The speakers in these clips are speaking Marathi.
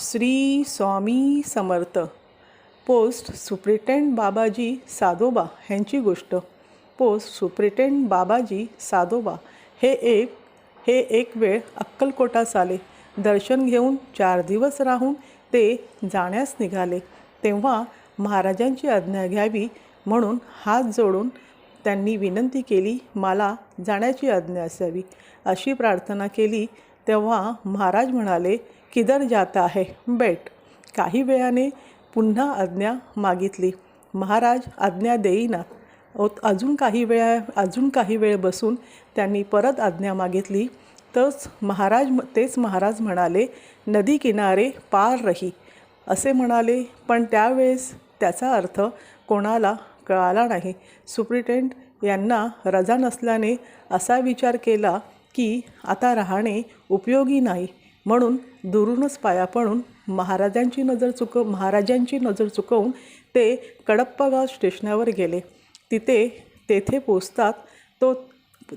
श्री स्वामी समर्थ पोस्ट सुप्रिटेंड बाबाजी सादोबा ह्यांची गोष्ट. पोस्ट सुप्रिटेंड बाबाजी सादोबा हे एक हे एक वेळ अक्कलकोटास आले. दर्शन घेऊन चार दिवस राहून ते जाण्यास निघाले. तेव्हा महाराजांची आज्ञा घ्यावी म्हणून हात जोडून त्यांनी विनंती केली मला जाण्याची आज्ञा असावी. अशी प्रार्थना केली तेव्हा महाराज म्हणाले किधर जाता है बैठ काही वेळाने पुन्हा आज्ञा मागितली. महाराज आज्ञा देईना. अजून काही वेळा अजून काही वेळ बसून त्यांनी परत आज्ञा मागितली. तच महाराज तेच महाराज म्हणाले नदी किनारे पार रही. असे म्हणाले पण त्यावेळेस त्याचा अर्थ कोणाला कळाला नाही. सुप्रिटेंड यांना रजा नसल्याने असा विचार केला की आता राहणे उपयोगी नाही. म्हणून दुरूनच पाया पडून महाराजांची नजर चुक महाराजांची नजर चुकवून ते कडप्पागाव स्टेशनावर गेले. तिथे तेथे पोचतात तो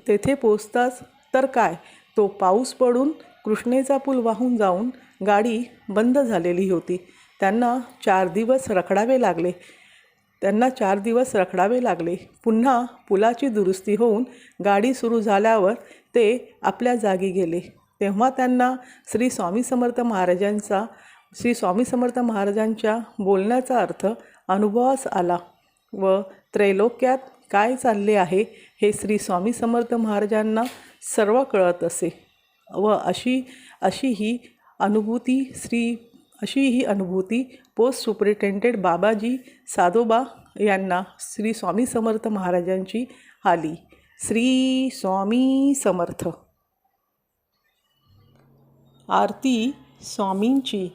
तेथे पोचताच तर काय तो पाऊस पडून कृष्णेचा पूल वाहून जाऊन गाडी बंद झालेली होती. त्यांना चार दिवस रखडावे लागले. त्यांना चार दिवस रखडावे लागले. पुन्हा पुलाची दुरुस्ती होऊन गाडी सुरू झाल्यावर ते आपल्या जागी गेले. तेव्हा त्यांना श्री स्वामी समर्थ महाराजांचा श्री स्वामी समर्थ महाराजांच्या बोलण्याचा अर्थ अनुभवास आला व त्रैलोक्यात काय चालले आहे हे श्री स्वामी समर्थ महाराजांना सर्व कळत असे व अशी अशी ही अनुभूती श्री अशी ही अनुभूती पोस्ट सुपरिटेंडेंट बाबाजी साधोबा यांना श्री स्वामी समर्थ महाराजांची आली. श्री स्वामी समर्थ. आरती स्वामींची.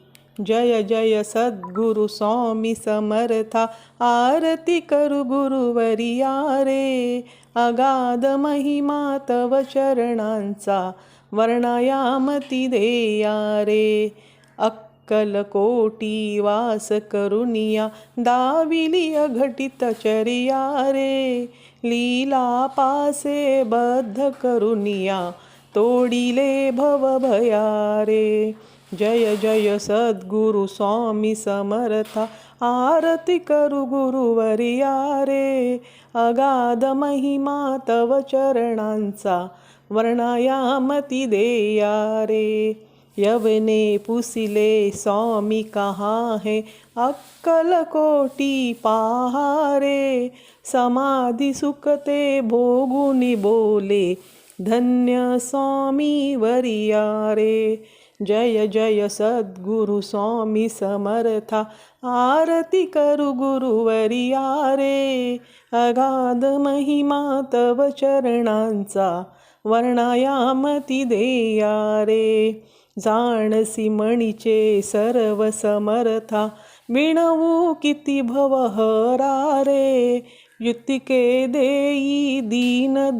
जय जय सद्गुरु स्वामी समर्था. आरती करू गुरुवरिया रे अगाध महिमा तव चरणांचा वर्णायामती देया रे अक्कलकोटी वास करुनिया. दाविली अघटित चरिया रे. लीला पासे बद्ध करुनिया. तोडिले भव भया रे जय जय सद्गुरु स्वामी समर्था आरती करू गुरुवरिया रे अगाध महिमा तव चरणांचा वर्णायामती देया रे यवने पुसिले स्वामी कहा है अक्कल कोटी पहारे. समाधी सुखते भोगुनी बोले धन्य स्वामी वरिया रे जय जय सद्गुरु स्वामी समर्था। आरती करू गुरुवरिया रे अगाध महिमा तव चरणांचा वर्णायामती देया रे जाणसी मणीचे सर्व समर्था। विणवू किती भवहरा रे युतिके देई दीन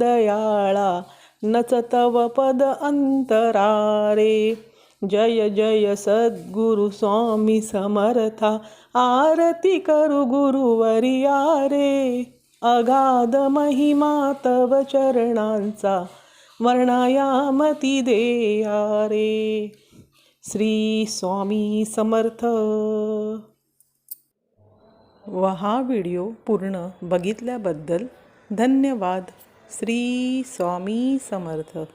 नच तव पद अंतरारे। जय जय सद्गुरु स्वामी समर्था। आरती करू गुरुवरिया रे अगाध महिमा तव चरणांचा वर्णायामती देया रे श्री स्वामी समर्थ। व हा व्हिडिओ पूर्ण बघितल्याबद्दल धन्यवाद. श्री स्वामी समर्थ.